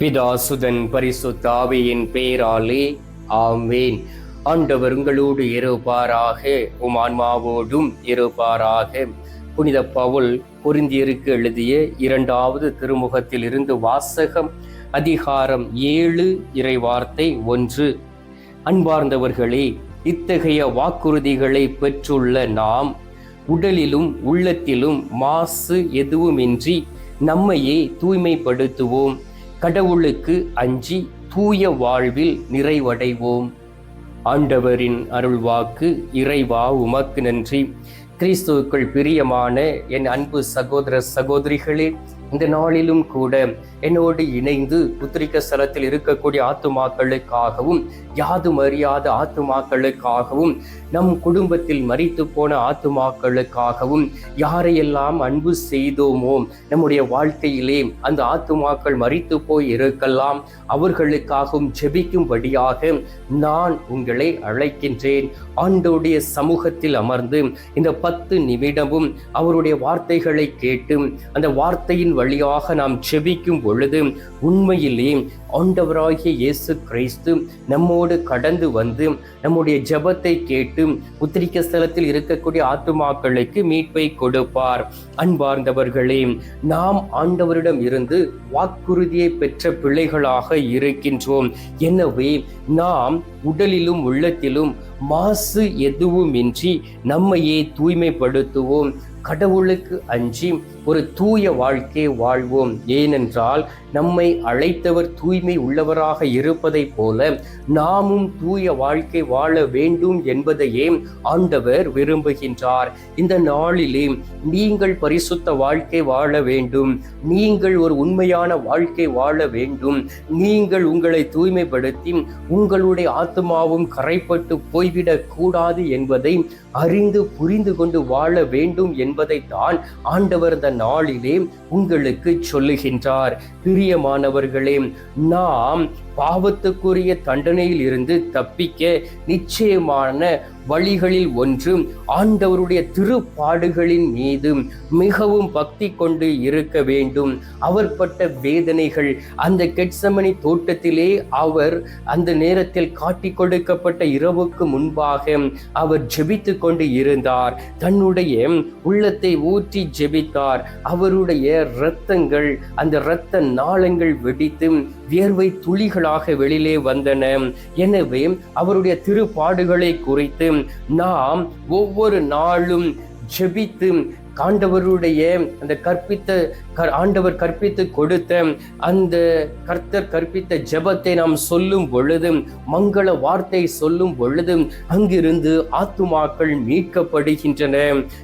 பிதாசுதன் பரிசுத்தாவியின் பேராலே ஆம்வேன் ஆண்டவர் உங்களோடு இருப்பாராக உம் ஆன்மாவோடும் இருப்பாராக. புனித பவுல் பொருந்தியருக்கு எழுதிய இரண்டாவது திருமுகத்தில் இருந்து வாசகம் அதிகாரம் ஏழு இறைவார்த்தை ஒன்று. அன்பார்ந்தவர்களே இத்தகைய வாக்குறுதிகளை பெற்றுள்ள நாம் உடலிலும் உள்ளத்திலும் மாசு எதுவுமின்றி நம்மையே தூய்மைப்படுத்துவோம். கடவுளுக்கு அஞ்சி தூய வாழ்வில் நிறைவடைவோம். ஆண்டவரின் அருள்வாக்கு இறைவா உமக்கு நன்றி. கிறிஸ்துவுக்குள் பிரியமான என் அன்பு சகோதர சகோதரிகளே இந்த நாளிலும் கூட என்னோடு இணைந்து புத்திரிக்க ஸ்தலத்தில் இருக்கக்கூடிய ஆத்துமாக்களுக்காகவும் யாதும் அறியாத ஆத்துமாக்களுக்காகவும் நம் குடும்பத்தில் மறித்து போன ஆத்துமாக்களுக்காகவும் யாரையெல்லாம் அன்பு செய்தோமோ நம்முடைய வாழ்க்கையிலே அந்த ஆத்துமாக்கள் மறித்து போய் இருக்கலாம். அவர்களுக்காகவும் ஜெபிக்கும்படியாக நான் உங்களை அழைக்கின்றேன். ஆண்டோடைய சமூகத்தில் அமர்ந்து இந்த பத்து நிமிடமும் அவருடைய வார்த்தைகளை கேட்டு அந்த வார்த்தையின் வழியாக நாம் செபிக்கும் பொழுது உண்மையிலே ஆண்டவராகிய இயேசு கிறிஸ்து நம்மோடு கடந்து வந்து நம்முடைய ஜெபத்தை கேட்டு உத்திரிக்க ஸ்தலத்தில் இருக்கக்கூடிய ஆத்துமாக்களுக்கு மீட்பை கொடுப்பார். அன்பார்ந்தவர்களே நாம் ஆண்டவரிடம் இருந்து வாக்குறுதியை பெற்ற பிள்ளைகளாக இருக்கின்றோம். எனவே நாம் உடலிலும் உள்ளத்திலும் மாசு எதுவுமின்றி நம்மையே தூய்மைப்படுத்துவோம். கடவுளுக்கு அஞ்சி ஒரு தூய வாழ்க்கை வாழ்வோம். ஏனென்றால் நம்மை அழைத்தவர் தூய்மை உள்ளவராக இருப்பதைப் போல நாமும் தூய வாழ்க்கை வாழ வேண்டும் என்பதையே ஆண்டவர் விரும்புகின்றார். இந்த நாளிலே நீங்கள் பரிசுத்த வாழ்க்கை வாழ வேண்டும். நீங்கள் ஒரு உண்மையான வாழ்க்கை வாழ வேண்டும். நீங்கள் உங்களை தூய்மைப்படுத்தி உங்களுடைய ஆத்மாவும் கரைப்பட்டு போய்விடக் கூடாது என்பதை அறிந்து புரிந்து கொண்டு வாழ வேண்டும் என்பதைத்தான் ஆண்டவர் இந்த நாளிலே உங்களுக்கு சொல்லுகின்றார். பிரியமானவர்களே நாம் பாவத்துக்குரிய தண்டனையில் இருந்து தப்பிக்க நிச்சயமான வழிகளில் ஒன்று ஆண்டவருடைய திருப்பாடுகளின் மீது மிகவும் பக்தி கொண்டு இருக்க வேண்டும். அவர் பட்ட வேதனைகள் அந்த கெட்சமணி தோட்டத்திலே அவர் அந்த நேரத்தில் காட்டி கொடுக்கப்பட்ட இரவுக்கு முன்பாக அவர் ஜெபித்து கொண்டு இருந்தார். தன்னுடைய உள்ளத்தை ஊற்றி ஜெபித்தார். அவருடைய இரத்தங்கள் அந்த இரத்த நாளங்கள் வெடித்து வியர்வை துளிகளாக வெளியிலே வந்தன. எனவே அவருடைய திருப்பாடுகளை குறித்து நாம் ஒவ்வொரு நாளும் ஜெபித்து காண்டவருடைய அந்த கற்பித்த ஆண்டவர் கற்பித்து கொடுத்த அந்த கர்த்தர் கற்பித்த ஜெபத்தை நாம் சொல்லும் பொழுது மங்கள வார்த்தை சொல்லும் பொழுது அங்கிருந்து ஆத்துமாக்கள் மீட்கப்படுகின்றன.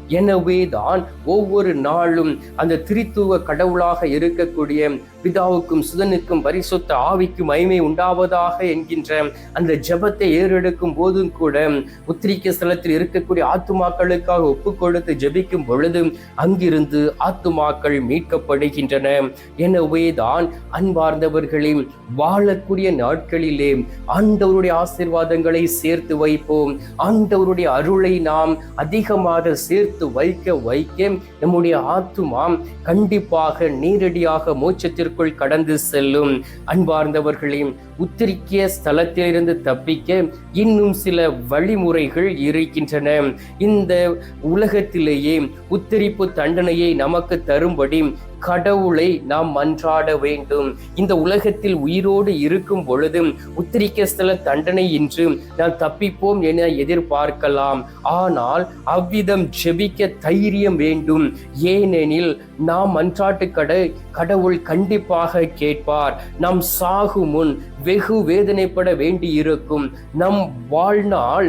எனவே தான் ஒவ்வொரு நாளும் அந்த திரித்துவ கடவுளாக இருக்கக்கூடிய பிதாவுக்கும் சுதனுக்கும் பரிசுத்த ஆவிக்கும் மகிமை உண்டாவதாக என்கின்ற அந்த ஜெபத்தை ஏறெடுக்கும் போதும் கூட உத்திரிக்க ஸ்தலத்தில் இருக்கக்கூடிய ஆத்துமாக்களுக்காக ஒப்பு கொடுத்து ஜெபிக்கும் பொழுதும் அங்கிருந்து ஆத்துமாக்கள் கொடுக்கப்படுகின்றன எனவே தான் அன்பார்ந்தவர்களே வாழக்கூடிய நாட்களிலே ஆண்டவருடைய ஆசிர்வாதங்களை சேர்த்து வைப்போம். ஆண்டவருடைய அருளை நாம் அதிகமாக சேர்த்து வைக்க வைக்க நம்முடைய ஆத்துமா கண்டிப்பாக நேரடியாக மோட்சத்திற்குள் கடந்து செல்லும். அன்பார்ந்தவர்களே உத்திரிக்கிய ஸ்தலத்திலிருந்து தப்பிக்க இன்னும் சில வழிமுறைகள் இருக்கின்றன. இந்த உலகத்திலேயே உத்தரிப்பு தண்டனையை நமக்கு தரும்படி கடவுளை நாம் மன்றாட வேண்டும். இந்த உலகத்தில் உயிரோடு இருக்கும் பொழுதும் உத்திரிக்க ஸ்தல தண்டனை இன்று நாம் தப்பிப்போம் என எதிர்பார்க்கலாம். ஆனால் அவ்விதம் ஜெபிக்க தைரியம் வேண்டும். ஏனெனில் நாம் மன்றாட்டு கடை கடவுள் கண்டிப்பாக கேட்பார். நாம் சாகும் முன் வெகு வேதனைப்பட வேண்டி இருக்கும் நம் வாழ்நாள்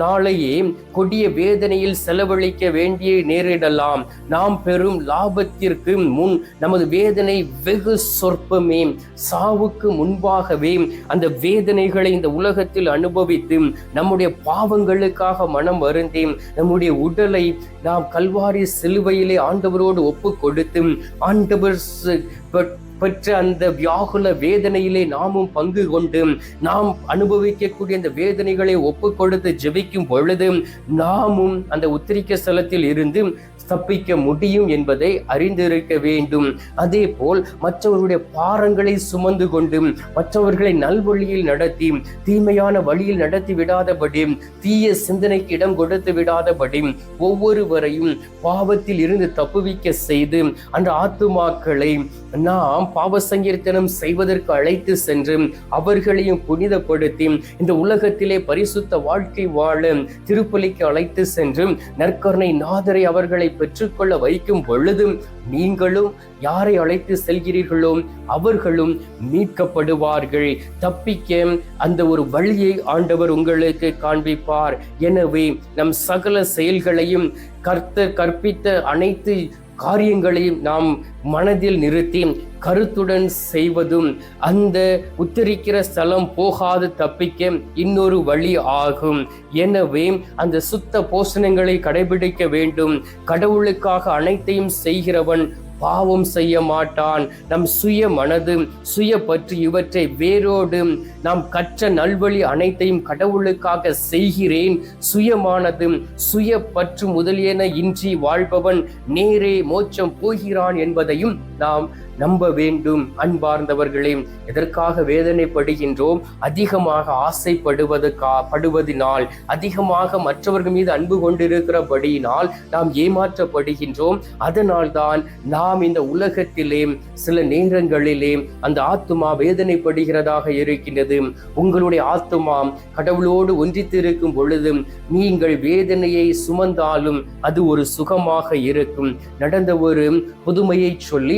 நாளையே கொடிய வேதனையில் செலவழிக்க வேண்டிய நேரிடலாம். நாம் பெறும் லாபத்திற்கு முன் நமது வேதனை வெகு சொற்பமே. சாவுக்கு முன்பாகவே அந்த வேதனைகளை இந்த உலகத்தில் அனுபவித்து நம்முடைய பாவங்களுக்காக மனம் வருந்தி நம்முடைய உடலை நாம் கல்வாரி சிலுவையிலே ஆண்டவரோடு ஒப்பு கொடுத்து ஆண்டவர் பெற்ற அந்த வியாகுல வேதனையிலே நாமும் பங்கு கொண்டு நாம் அனுபவிக்கக்கூடிய அந்த வேதனைகளை ஒப்பு கொடுத்து ஜெபிக்கும் பொழுது நாமும் அந்த உத்திரிக்க ஸ்தலத்தில் இருந்து தப்பிக்க முடியும் என்பதை அறிந்திருக்க வேண்டும். அதே போல் மற்றவருடைய பாரங்களை சுமந்து கொண்டு மற்றவர்களை நல்வழியில் நடத்தி தீமையான வழியில் நடத்தி விடாதபடி தீய சிந்தனைக்கு இடம் கொடுத்து விடாதபடி ஒவ்வொருவரையும் பாவத்தில் இருந்து தப்புவிக்க செய்து அந்த ஆத்துமாக்களை நாம் பாவ சங்கீர்த்தனம் செய்வதற்கு அழைத்து சென்று அவர்களையும் புனிதப்படுத்தி இந்த உலகத்திலே பரிசுத்த வாழ்க்கை வாழ திருப்பலிக்கு அழைத்து சென்று நற்கருணை நாதரை அவர்களை பெற்றுக்கொள்ள வைக்கும் பொழுதும் நீங்களும் யாரை அழைத்து செல்கிறீர்களோ அவர்களும் மீட்கப்படுவார்கள். தப்பிக்க அந்த ஒரு வழியை ஆண்டவர் உங்களுக்கு காண்பிப்பார். எனவே நம் சகல செயல்களையும் கர்த்த கற்பித்த அனைத்து காரியங்களையும் நாம் மனதில் நிறுத்தி கருத்துடன் செய்வதும் அந்த உத்தரிக்கிற ஸ்தலம் போகாது தப்பிக்க இன்னொரு வழி ஆகும். எனவே அந்த சுத்த போஷணங்களை கடைபிடிக்க வேண்டும். கடவுளுக்காக அனைத்தையும் செய்கிறவன் பாவம் செய்ய மாட்டான். நம் சுய மனது சுய பற்று இவற்றை வேரோடு நாம் கற்ற நல்வழி அனைத்தையும் கடவுளுக்காக செய்கிறேன். சுயமானது சுய பற்று முதலியன இன்றி வாழ்பவன் நேரே மோட்சம் போகிறான் என்பதையும் நாம் நம்ப வேண்டும் அன்பார்ந்தவர்களே. எதற்காக வேதனைப்படுகின்றோம்? அதிகமாக ஆசைப்படுவதற்கா படுவதினால். அதிகமாக மற்றவர்கள் மீது அன்பு கொண்டிருக்கிறபடியினால் நாம் ஏமாற்றப்படுகின்றோம். அதனால் தான் நாம் இந்த உலகத்திலே சில நேரங்களிலே அந்த ஆத்துமா வேதனைப்படுகிறதாக இருக்கின்றது. உங்களுடைய ஆத்துமா கடவுளோடு ஒன்றித்திருக்கும் பொழுது நீங்கள் வேதனையை சுமந்தாலும் அது ஒரு சுகமாக இருக்கும். நடந்த ஒரு புதுமையை சொல்லி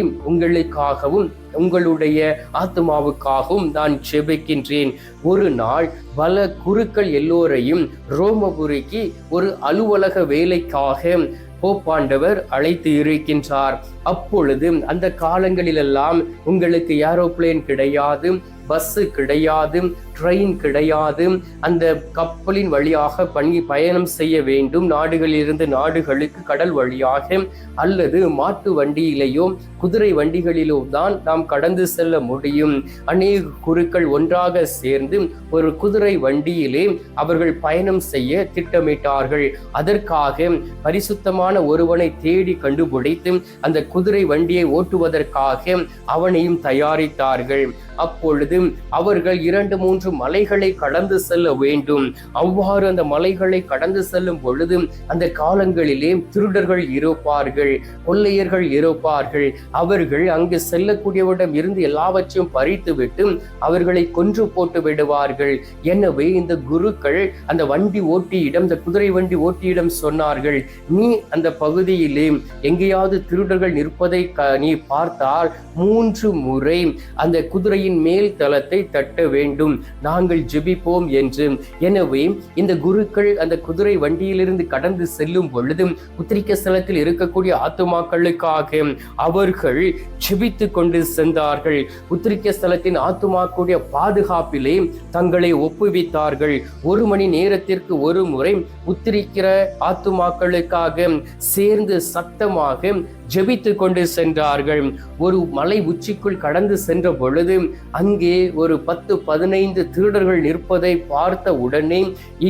உங்களுக்காகவும் உங்களுடைய ஆத்மாவுக்காகவும் நான் செபிக்கின்றேன். ஒரு நாள் பல குருக்கள் எல்லோரையும் ரோமபுரிக்கு ஒரு அலுவலக வேலைக்காக போப்பாண்டவர் அழைத்து இருக்கின்றார். அப்பொழுது அந்த காலங்களிலெல்லாம் உங்களுக்கு ஏரோப்ளேன் கிடையாது பஸ்ஸு கிடையாது ட்ரெயின் கிடையாது. அந்த கப்பலின் வழியாக பணி பயணம் செய்ய வேண்டும். நாடுகளிலிருந்து நாடுகளுக்கு கடல் வழியாக அல்லது மாட்டு வண்டியிலேயோ குதிரை வண்டிகளிலோ தான் நாம் கடந்து செல்ல முடியும். அநேக குருக்கள் ஒன்றாக சேர்ந்து ஒரு குதிரை வண்டியிலே அவர்கள் பயணம் செய்ய திட்டமிட்டார்கள். அதற்காக பரிசுத்தமான ஒருவனை தேடி கண்டுபிடித்து அந்த குதிரை வண்டியை ஓட்டுவதற்காக அவனையும் தயாரித்தார்கள். அப்பொழுது அவர்கள் இரண்டு மூன்று மலைகளை கடந்து செல்ல வேண்டும். அவ்வாறு அந்த மலைகளை கடந்து செல்லும் பொழுது அந்த காலங்களிலே திருடர்கள் இருப்பார்கள் கொள்ளையர்கள் இருப்பார்கள். அவர்கள் அங்கு செல்லக்கூடியவரிடம் இருந்து எல்லாவற்றையும் பறித்துவிட்டு அவர்களை கொன்று போட்டு விடுவார்கள். எனவே இந்த குருக்கள் அந்த வண்டி ஓட்டியிடம் இந்த குதிரை வண்டி ஓட்டியிடம் சொன்னார்கள் நீ அந்த பகுதியிலே எங்கேயாவது திருடர்கள் நிற்பதை நீ பார்த்தால் மூன்று முறை அந்த குதிரையின் மேல் தளத்தை தட்ட வேண்டும். நாங்கள் ஜெபிப்போம் என்று. எனவே இந்த குருக்கள் அந்த குதிரை வண்டியிலிருந்து கடந்து செல்லும் பொழுது உத்திரிக்க ஸ்தலத்தில் இருக்கக்கூடிய ஆத்துமாக்களுக்காக அவர்கள் ஜெபித்து கொண்டு சென்றார்கள். உத்திரிக்க ஸ்தலத்தின் ஆத்துமாக்களுடைய பாதுகாப்பிலே தங்களை ஒப்புவித்தார்கள். ஒரு மணி நேரத்திற்கு ஒரு முறை உத்திரிக்கிற ஆத்துமாக்களுக்காக சேர்ந்து சத்தமாக ஜெபித்து கொண்டு சென்றார்கள். ஒரு மலை உச்சிக்குள் கடந்து சென்ற பொழுது அங்கே ஒரு பத்து பதினைந்து திருடர்கள் நிற்பதை பார்த்த உடனே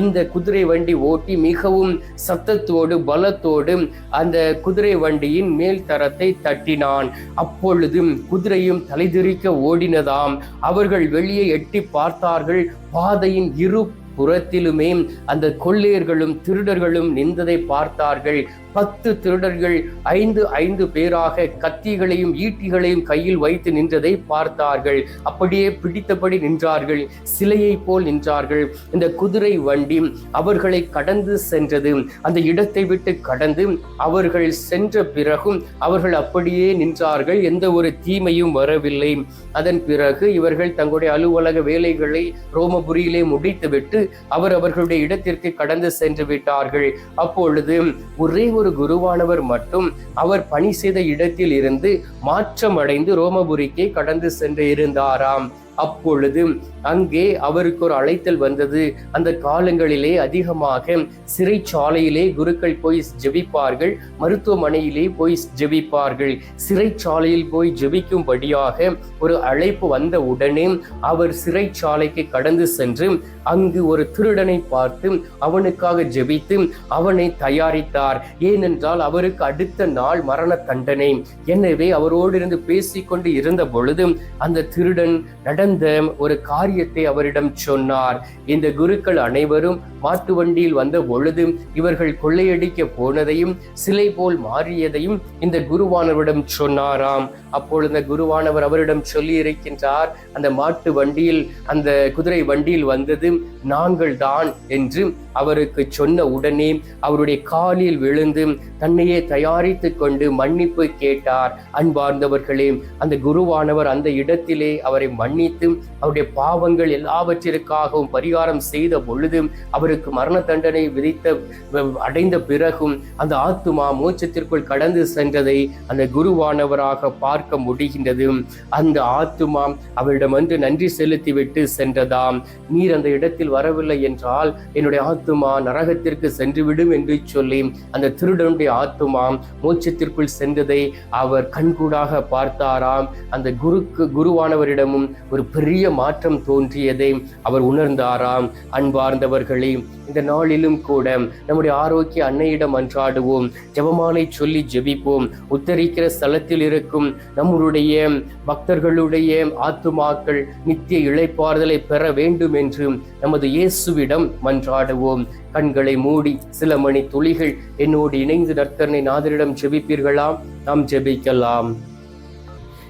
இந்த குதிரை வண்டி ஓட்டி மிகவும் சத்தத்தோடு பலத்தோடு அந்த குதிரை வண்டியின் மேல் தரத்தை தட்டினான். அப்பொழுது குதிரையும் தலைதிரிக்க ஓடினதாம். அவர்கள் வெளியே எட்டி பார்த்தார்கள். பாதையின் இரு புறத்திலுமே அந்த கொள்ளையர்களும் திருடர்களும் நின்றதை பார்த்தார்கள். பத்து திருடர்கள் ஐந்து ஐந்து பேராக கத்திகளையும் ஈட்டிகளையும் கையில் வைத்து நின்றதை பார்த்தார்கள். அப்படியே பிடித்தபடி நின்றார்கள். சிலையை போல் நின்றார்கள். இந்த குதிரை வண்டி அவர்களை கடந்து சென்றது. அந்த இடத்தை விட்டு கடந்து அவர்கள் சென்ற பிறகும் அவர்கள் அப்படியே நின்றார்கள். எந்த ஒரு தீமையும் வரவில்லை. அதன் பிறகு இவர்கள் தங்களுடைய அலுவலக வேலைகளை ரோமபுரியிலே முடித்துவிட்டு அவர் அவர்களுடைய இடத்திற்கு கடந்து சென்று விட்டார்கள். அப்பொழுது ஒரே ஒரு குருவானவர் மட்டும் அவர் பணி செய்த இடத்தில் இருந்து மாற்றமடைந்து ரோமபுரிக்கே கடந்து சென்று இருந்தாராம். அப்பொழுது அங்கே அவருக்கு ஒரு அழைத்தல் வந்தது. அந்த காலங்களிலே அதிகமாக சிறைச்சாலையிலே குருக்கள் போய் ஜெபிப்பார்கள் மருத்துவமனையிலே போய் ஜெபிப்பார்கள். சிறைச்சாலையில் போய் ஜெபிக்கும்படியாக ஒரு அழைப்பு வந்த உடனே அவர் சிறைச்சாலைக்கு கடந்து சென்று அங்கு ஒரு திருடனை பார்த்து அவனுக்காக ஜெபித்து அவனை தயாரித்தார். ஏனென்றால் அவருக்கு அடுத்த நாள் மரண தண்டனை எனவே அவரோடு இருந்து பேசிக்கொண்டு இருந்த பொழுது அந்த திருடன் நடந்த நடந்த ஒரு காரியத்தை அவரிடம் சொன்னார். இந்த குருக்கள் அனைவரும் மாட்டு வண்டியில் வந்த பொழுது இவர்கள் கொள்ளையடிக்க போனதையும் சிலை போல் மாறியதையும் இந்த குருவானவரிடம் சொன்னாராம். அப்பொழுது இந்த குருவானவர் அவரிடம் சொல்லி இருக்கின்றார் அந்த மாட்டு வண்டியில் அந்த குதிரை வண்டியில் வந்தது நாங்கள் தான் என்று அவருக்கு சொன்ன உடனே அவருடைய காலில் விழுந்து தன்னையே தயாரித்து கொண்டு மன்னிப்பு கேட்டார். அன்பார்ந்தவர்களே அந்த குருவானவர் அந்த இடத்திலே அவரை மன்னி மன்னித்து அவருடைய பாவங்கள் எல்லாவற்றிற்காகவும் பரிகாரம் செய்த பொழுது அவருக்கு மரண தண்டனை விதித்த அடைந்த பிறகும் அந்த ஆத்துமா மோட்சத்திற்குள் கடந்து சென்றதை அந்த குருவானவராக பார்க்க முடிகின்றது. அந்த ஆத்துமா அவரிடம் வந்து நன்றி செலுத்திவிட்டு சென்றதாம். நீர் அந்த இடத்தில் வரவில்லை என்றால் என்னுடைய ஆத்துமா நரகத்திற்கு சென்றுவிடும் என்று சொல்லி அந்த திருடனுடைய ஆத்துமா மோட்சத்திற்குள் சென்றதை அவர் கண்கூடாக பார்த்தாராம். அந்த குருக்கு குருவானவரிடமும் ஒரு பெரிய மாற்றம் தோன்றியதை அவர் உணர்ந்தாராம். அன்பார்ந்தவர்களே இந்த நாளிலும் கூட நம்முடைய ஆரோக்கிய அன்னையிடம் அன்றாடுவோம். ஜபமாலை சொல்லி ஜெபிப்போம். உத்தரிக்கிற ஸ்தலத்தில் இருக்கும் நம்முடைய பக்தர்களுடைய ஆத்துமாக்கள் நித்திய இழைப்பாறுதலை பெற வேண்டும் என்று நமது இயேசுவிடம் மன்றாடுவோம். கண்களை மூடி சில மணி துளிகள் என்னோடு இணைந்து நற்கரணை நாதரிடம் ஜெபிப்பீர்களாம் நாம் ஜெபிக்கலாம்.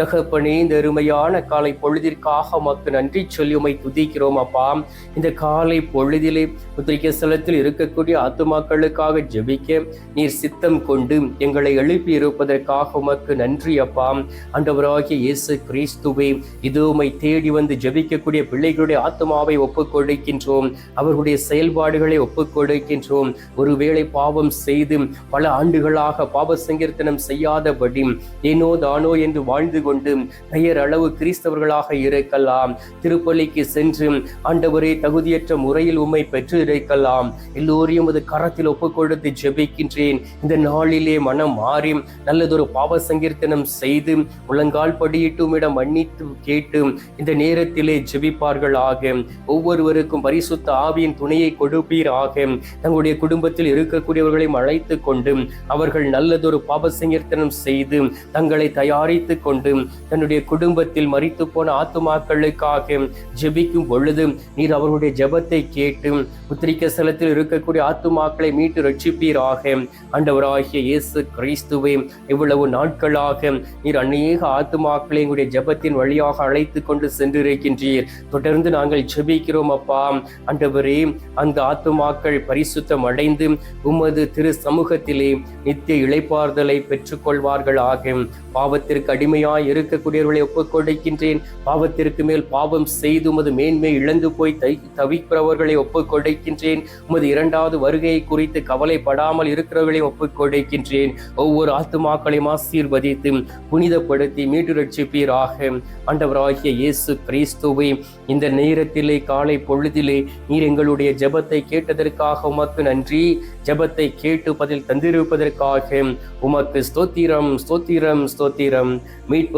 தகப்பனே இந்த அருமையான காலை பொழுதிற்காக மக்கு நன்றி சொல்லி உமை துதிக்கிறோம் அப்பா. இந்த காலை பொழுதிலே உத்திரிக்க ஸ்தலத்தில் இருக்கக்கூடிய ஆத்துமாக்களுக்காக ஜெபிக்க நீர் சித்தம் கொண்டு எங்களை எழுப்பி இருப்பதற்காக உமக்கு நன்றி அப்பா. அண்டவராகிய இயேசு கிறிஸ்துவே இது உமை தேடி வந்து ஜெபிக்கக்கூடிய பிள்ளைகளுடைய ஆத்மாவை ஒப்புக் கொடுக்கின்றோம் அவர்களுடைய செயல்பாடுகளை ஒப்புக்கொடுக்கின்றோம். ஒருவேளை பாவம் செய்து பல ஆண்டுகளாக பாவ சங்கீர்த்தனம் செய்யாதபடி ஏனோ தானோ என்று வாழ்ந்து கொண்டு பெயர் அளவு கிறிஸ்தவர்களாக இருக்கலாம். திருப்பலிக்கு சென்று ஆண்டவரே தகுதியற்ற முறையில் உம்மை பெற்று இருக்கலாம் எல்லோரையும் அது கரத்தில் ஒப்புக்கொடுத்து ஜெபிக்கின்றேன். இந்த நாளிலே மனம் மாறி நல்லதொரு பாவ சங்கீர்த்தனம் செய்து முழங்கால் படியிட்டு உம்மிடம் மன்னித்து கேட்டு இந்த நேரத்திலே ஜெபிப்பார்களாக. ஒவ்வொருவருக்கும் பரிசுத்த ஆவியின் துணையை கொடுப்பீராக. தங்களுடைய குடும்பத்தில் இருக்கக்கூடியவர்களையும் அழைத்து கொண்டு அவர்கள் நல்லதொரு பாப சங்கீர்த்தனம் செய்து தங்களை தயாரித்து கொண்டு தன்னுடைய குடும்பத்தில் மறித்து போன ஆத்துமாக்களுக்காக ஜெபிக்கும் பொழுது நீர் அவர்களுடைய ஜெபத்தை கேட்டு உத்திரிக்க ஸ்தலத்தில் இருக்கக்கூடிய ஆத்துமாக்களை மீட்டு ரட்சிப்பீராக. ஆண்டவராகிய இயேசு கிறிஸ்துவே இவ்வளவு நாட்களாக நீர் அநேக ஆத்துமாக்களை எங்களுடைய ஜெபத்தின் வழியாக அழைத்து கொண்டு சென்றிருக்கின்றீர். தொடர்ந்து நாங்கள் ஜெபிக்கிறோம் அப்பா. ஆண்டவரே அந்த ஆத்துமாக்கள் பரிசுத்தம் அடைந்து உமது திரு சமூகத்திலே நித்திய இழைப்பார்தலை பெற்றுக்கொள்வார்களாக. பாவத்திற்கு அடிமையாய் இருக்கக்கூடியவர்களை ஒப்புக்கொடைக்கின்றேன். பாவத்திற்கு மேல் பாவம் செய்து உமது மேன்மை இழந்து போய் தை தவிக்கிறவர்களை ஒப்புக்கொடைக்கின்றேன். உமது இரண்டாவது வருகையை குறித்து கவலைப்படாமல் இருக்கிறவர்களை ஒப்புக்கொடைக்கின்றேன். ஒவ்வொரு ஆத்துமாக்களையும் ஆசீர்வதித்து புனிதப்படுத்தி மீட்டு ரட்சிப்பீராக ஆண்டவராகிய இயேசு கிறிஸ்துவை இந்த நேரத்திலே காலை பொழுதிலே நீர் எங்களுடைய ஜபத்தை கேட்டதற்காக உமக்கு நன்றி. ஜபத்தை கேட்டு பதில் தந்திருப்பதற்காக உமக்கு ஸ்தோத்திரம் ஸ்தோத்திரம் ஸ்தோத்திரம். மீட்பு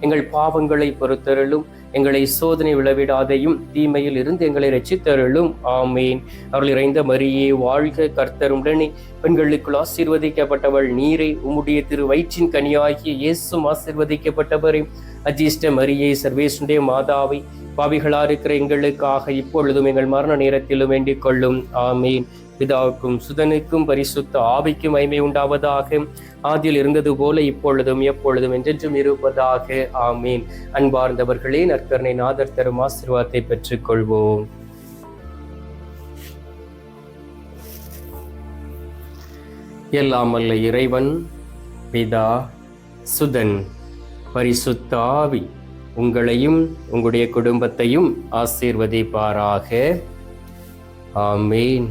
எங்கள் பாவங்களை பொறுத்தருளும் எங்களை சோதனை விளவிடாதையும் தீமையில் இருந்து எங்களை ரட்சித்தருளும் ஆமேன். அவர்கள் இறைந்த மரியே வாழ்க கர்த்தருடனே. பெண்களுக்குள் ஆசீர்வதிக்கப்பட்டவள் நீரை உம்முடைய திரு வயிற்றின் கனியாகிய இயேசும் ஆசீர்வதிக்கப்பட்டவரே. அஜிஷ்ட மரியே சர்வேசுடைய மாதாவை பாவிகளா இருக்கிற எங்களுக்காக இப்பொழுதும் எங்கள் மரண நேரத்திலும் வேண்டிக் கொள்ளும். ஆமேன். பிதாவுக்கும் சுதனுக்கும் பரிசுத்த ஆவிக்கும் மைமை உண்டாவதாக. ஆதியில் இருந்தது போல இப்பொழுதும் எப்பொழுதும் என்றென்றும் இருப்பதாக. ஆமீன். அன்பார்ந்தவர்களே நற்கருணை நாதர் தரும் ஆசீர்வாதத்தை பெற்றுக்கொள்வோம். எல்லாம் அல்ல இறைவன் பிதா சுதன் பரிசுத்த ஆவி உங்களையும் உங்களுடைய குடும்பத்தையும் ஆசீர்வதிப்பாராக. ஆமீன்.